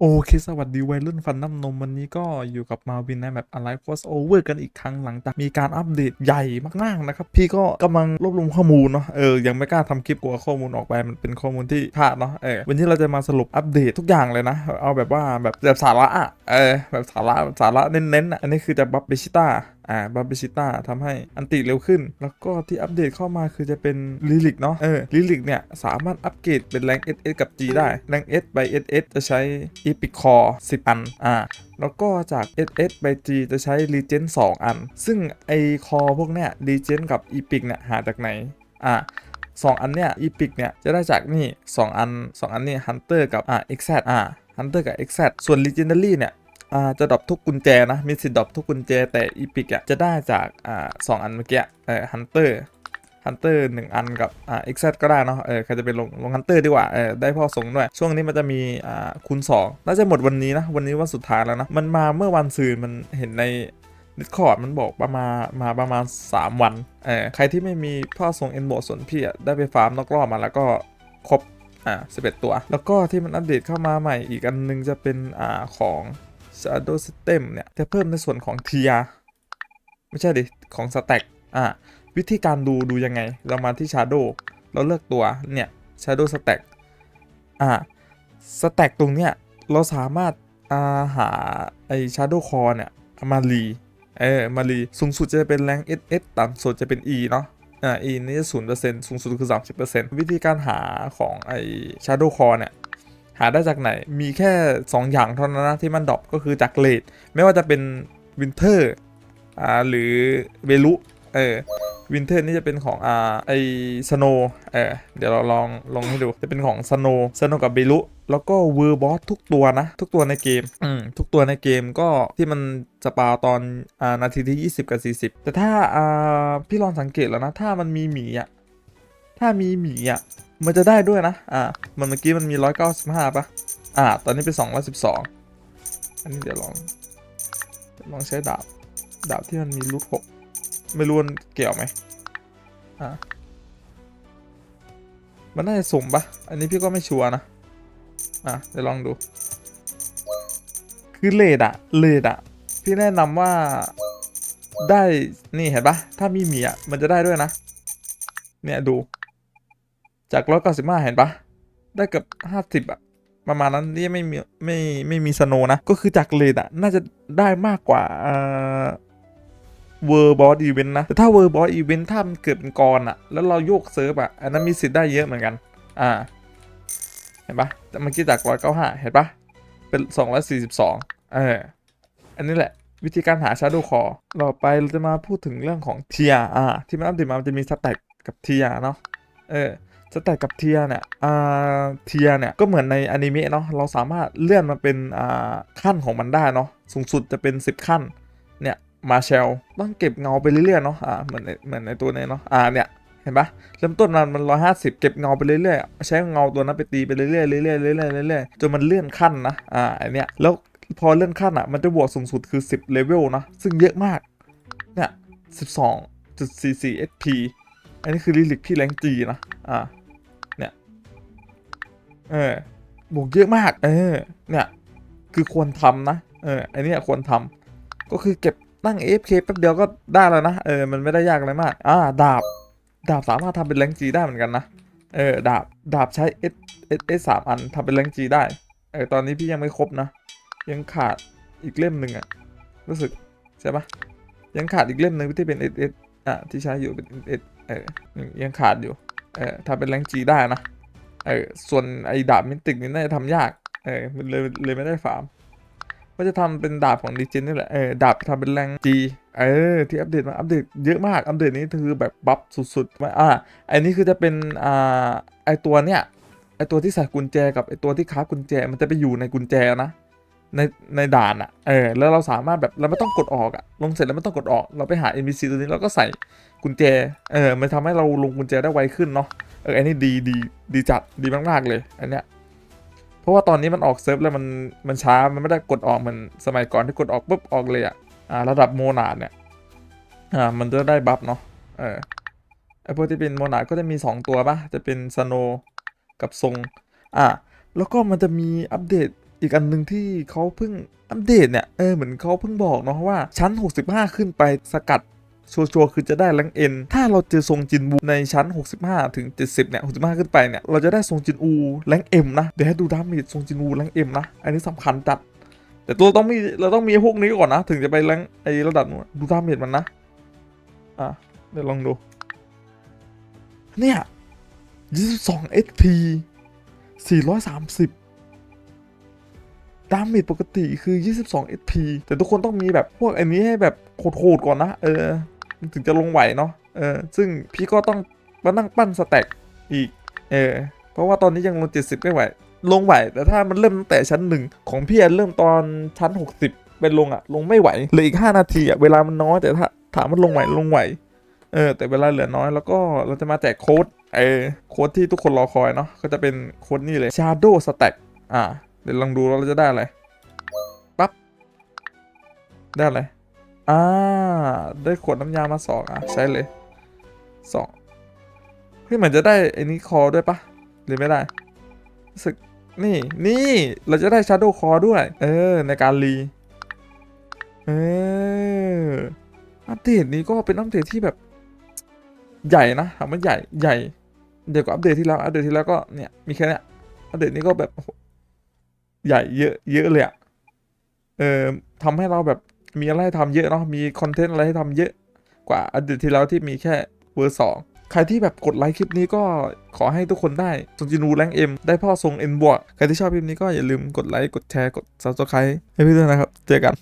โอเค สวัสดีวัยรุ่นฟันน้ำนม วันนี้ก็อยู่กับมาวินในแบบอะไร crossover กันอีกครั้งหลังจากมีการอัปเดตใหญ่มากๆนะครับ พี่ก็กำลังรวบรวมข้อมูลเนาะเออยังไม่กล้าทำคลิปกลัวข้อมูลออกไป มันเป็นข้อมูลที่พลาดเนาะเออวันนี้เราจะมาสรุปอัปเดตทุกอย่างเลยนะ เอาแบบว่าแบบแบบสาระอะเออแบบสาระสาระเน้นๆอะอันนี้คือจะบับเบชิต้า อ่าบัฟเบชิต้าทำให้อันติเร็วขึ้น แล้วก็ที่อัปเดตเข้ามาคือจะเป็นลิลิกเนาะเออลิลิกเนี่ย สามารถอัปเกรดเป็นแรง SS กับ G ได้แรง S by SS จะใช้ Epic Core 10 อันอ่าแล้วก็จาก SS by G จะใช้ Regen 2อัน ซึ่งไอคอพวกเนี้ย Regen กับ Epic เนี่ยหาจากไหนอ่าสองอันเนี้ย Epic เนี่ยจะได้จากนี่สองอันสองอันนี่ Hunter กับอ่า Exat อ่า Hunter กับ Exat ส่วน Legendary เนี่ย อ่าจะดรอปทุกกุญแจนะ มีสิทธิ์ดรอปทุกกุญแจแต่อีพิกอะจะได้จากอ่าสองอันเมื่อกี้เออฮันเตอร์ฮันเตอร์หนึ่งอันกับอ่าเอ็กซก็ได้เนาะเออใครจะเป็นลงลงฮันเตอร์ดีกว่าเออได้พ่อส่งด้วย ช่วงนี้มันจะมีอ่าคูณ2น่าจะหมดวันนี้นะ วันนี้วันสุดท้ายแล้วนะ มันมาเมื่อวันซืนมันเห็นในดิสคอร์ดมันบอกประมาณมาประมาณ 3 วันเออใครที่ไม่มีพ่อส่งเอ็นโบส่วนพี่อะได้ไปฟาร์มนอกรอบมาแล้วก็ครบอ่า11 ตัว แล้วก็ที่มันอัปเดตเข้ามาใหม่อีกอันนึงจะเป็นอ่าของ Shadow System เนี่ยจะเพิ่มในส่วนของ Tier ไม่ใช่ดิ ของ Stack อ่าวิธีการดูดูยังไง เรามาที่ Shadow เราเลือกตัวเนี่ย Shadow Stack อ่า Stack ตรงเนี้ยเราสามารถอาหาไอ Shadow Core เนี่ยมารีเออมารีสูงสุดจะเป็นแรง SS ต่ำสุดจะเป็น E เนาะอ่า E นี่จะศูนย์เปอร์เซ็นต์สูงสุดคือ30%วิธีการหาของไอ Shadow Core เนี่ย หาได้จากไหน มีแค่ 2 อย่างเท่านั้นนะที่มันดรอปก็คือจากเลดไม่ว่าจะเป็นวินเทอร์อ่าหรือเวลุเออวินเทอร์นี่จะเป็นของอ่าไอสโนเออเดี๋ยวเราลองลองให้ดูจะเป็นของสโนสโนกับเบลุแล้วก็เวอร์บอสทุกตัวนะ ทุกตัวในเกมอืมทุกตัวในเกมก็ที่มันสปาตอนอ่านาทีที่ 20 กับ 40 แต่ถ้าอ่าพี่ลองสังเกตแล้วนะ ถ้ามันมีหมีอะถ้ามีหมีอะ มันจะได้ด้วยนะ อ่า มันเมื่อกี้มันมี195ปะอ่า ตอนนี้เป็น212อันนี้เดี๋ยวลอง ลองใช้ดาบ ดาบที่มันมีลูกหกไม่รู้มันเกี่ยวไหมอ่า มันน่าจะสุ่มปะอันนี้พี่ก็ไม่ชัวร์นะ อะเดี๋ยวลองดู คือเลดอะเลดอะพี่แนะนำว่าได้ นี่เห็นปะถ้ามีมีอะมันจะได้ด้วยนะ เนี่ยดู จากร้อยเก้าสิบห้าเห็นปะได้เกือบห้าสิบอะประมาณนั้นนี่ไม่มีไม่ไม่มีสโนนะ ก็คือจากเลดอะน่าจะได้มากกว่าเวอร์บอสอีเวนต์นะ แต่ถ้าเวอร์บอสอีเวนต์ถ้ามันเกิดเป็นกรอะแล้วเราโยกเซิร์ฟอะอันนั้นมีสิทธิ์ได้เยอะเหมือนกัน อ่า เห็นปะแต่เมื่อกี้จากร้อยเก้าห้าเห็นปะเป็นสองร้อยสี่สิบสองเอออันนี้แหละวิธีการหา Shadow Core ต่อไปเราจะมาพูดถึงเรื่องของเทียอ่าที่มันอัปเดตมามันจะมีสแต็กกับเทียเนาะเออ สแต็กกับเทียเนี่ยอ่าเทียเนี่ยก็เหมือนในอนิเมะเนาะเราสามารถเลื่อนมาเป็นอ่าขั้นของมันได้เนาะสูงสุดจะเป็น 10 ขั้นเนี่ยมาเชลต้องเก็บเงาไปเรื่อยๆเนาะอ่าเหมือนในเหมือนในตัวนี้เนาะอ่าเนี่ยเห็นปะเริ่มต้นมันมันร้อยห้าสิบเก็บเงาไปเรื่อยๆใช้เงาตัวนั้นไปตีไปเรื่อยๆเรื่อยๆเรื่อยๆเรื่อยๆจนมันเลื่อนขั้นนะอ่าอันเนี้ยแล้วพอเลื่อนขั้นอะมันจะบวกสูงสุดคือ 10เลเวลนะซึ่งเยอะมากเนี่ย12.44 SP อันนี้คือลิลิกที่แรงจีนะ อ่า เออบวกเยอะมาก เออ เนี่ย คือควรทำนะ เออ อันเนี้ยควรทำก็คือเก็บตั้ง AFK แป๊บเดียวก็ได้แล้วนะ เออ มันไม่ได้ยากอะไรมาก อ่า ดาบ ดาบสามารถทำเป็นแรงจีได้เหมือนกันนะ เออ ดาบ ดาบใช้ S S S สามอันทำเป็นแรงจีได้ เออ ตอนนี้พี่ยังไม่ครบนะ ยังขาดอีกเล่มหนึ่งอะรู้สึกใช่ปะยังขาดอีกเล่มหนึ่งที่เป็น S S อะที่ใช้อยู่เป็น S S เออ ยังขาดอยู่ เออทำเป็นแรงจีได้นะ เออส่วนไอ้ดาบมิติกนี่น่าจะทำยาก เออมันเลยเลยไม่ได้ฟาร์มก็จะทำเป็นดาบของดีเจนนี่แหละ เออดาบทำเป็นแรงจีเออที่อัปเดตมาอัปเดตเยอะมากอัปเดตนี้คือแบบบัฟสุดๆมาอ่าอันนี้คือจะเป็นอ่าไอตัวเนี้ยไอตัวที่ใส่กุญแจกับไอตัวที่ค้ากุญแจมันจะไปอยู่ในกุญแจนะในในด่านอะ่ะ เออ แล้วเราสามารถแบบเราไม่ต้องกดออกอะ่ะ ลงเสร็จแล้วไม่ต้องกดออก เราไปหา NPC ตัวนี้แล้วก็ใส่กุญแจ เออ มันทำให้เราลงกุญแจได้ไวขึ้นเนาะ อออันนี้ดีดีดีจัดดีมากๆเลยอันเนี้ยเพราะว่าตอนนี้มันออกเซิร์ฟแล้วมันมันช้ามันไม่ได้กดออกเหมือนสมัยก่อนที่กดออกปุ๊บออกเลยอะ่ะอ่าระดับโมนาดเนี่ยอ่ามันจะได้บัฟเนาะเออไอพวกที่เป็นโมนาดก็จะมี 2 ตัวปะจะเป็นสโนกับทรงอ่าแล้วก็มันจะมีอัปเดตอีกอันหนึ่งที่เขาเพิ่งอัปเดตเนี่ยเออเหมือนเขาเพิ่งบอกเนาะว่าชั้น 65 ขึ้นไปสกัด ชัวร์ๆคือจะได้แรงเอ็น ถ้าเราเจอทรงจินบูในชั้น 65 ถึง 70 เนี่ย 65 ขึ้นไปเนี่ย เราจะได้ทรงจินอูแรงเอ็มนะ เดี๋ยวให้ดูดาเมจทรงจินอูแรงเอ็มนะ อันนี้สำคัญจัด แต่ตัวต้องมี เราต้องมีพวกนี้ก่อนนะ ถึงจะไปแรงไอระดับดูดูดาเมจมันนะ อะ เดี๋ยวลองดู เนี่ย22 SP 430ดาเมจปกติคือ 22 SP แต่ทุกคนต้องมีแบบพวกอันนี้ให้แบบโหดๆก่อนนะ เออ ถึงจะลงไหวเนาะเออซึ่งพี่ก็ต้องมานั่งปั้นสแต็กอีกเออเพราะว่าตอนนี้ยังลง 70 ไม่ไหว ลงไหว แต่ถ้ามันเริ่มตั้งแต่ชั้นหนึ่งของพี่อะเริ่มตอนชั้น 60 เป็นลงอะลงไม่ไหวเหลืออีก 5 นาทีอะเวลามันน้อยแต่ถ้าถามมันลงไหวลงไหวเออแต่เวลาเหลือน้อยแล้วก็เราจะมาแจกโค้ดเออโค้ดที่ทุกคนรอคอยเนาะก็จะเป็นโค้ดนี่เลย Shadow Stack อ่า เดี๋ยวลองดูว่าเราจะได้อะไรปั๊บได้อะไร อ่า ได้ขวดน้ำยามาสองอะ ใช้เลยสองเฮ้ยเหมือนจะได้ไอ้นี้คอด้วยปะหรือไม่ได้รู้สึกนี่นี่เราจะได้ Shadow Core ด้วย เออ ในการรี เอออัปเดตนี้ก็เป็นอัปเดตที่แบบ ใหญ่นะถามว่าใหญ่ใหญ่เดี๋ยวกับอัปเดตที่แล้วอัปเดตที่แล้วก็เนี่ยมีแค่เนี้ยอัปเดตนี้ก็แบบใหญ่เยอะเยอะเลยอะเออทำให้เราแบบ มีอะไรให้ทำเยอะเนาะมีคอนเทนต์อะไรให้ทำเยอะกว่าอดีตที่แล้วที่มีแค่เวอร์สองใครที่แบบกดไลค์คลิปนี้ก็ขอให้ทุกคนได้ทรงจินูแรงเอ็มได้พ่อทรงเอ็นบวกใครที่ชอบคลิปนี้ก็อย่าลืมกดไลค์กดแชร์กดซับสไครต์ให้พี่ด้วยนะครับ เจอกัน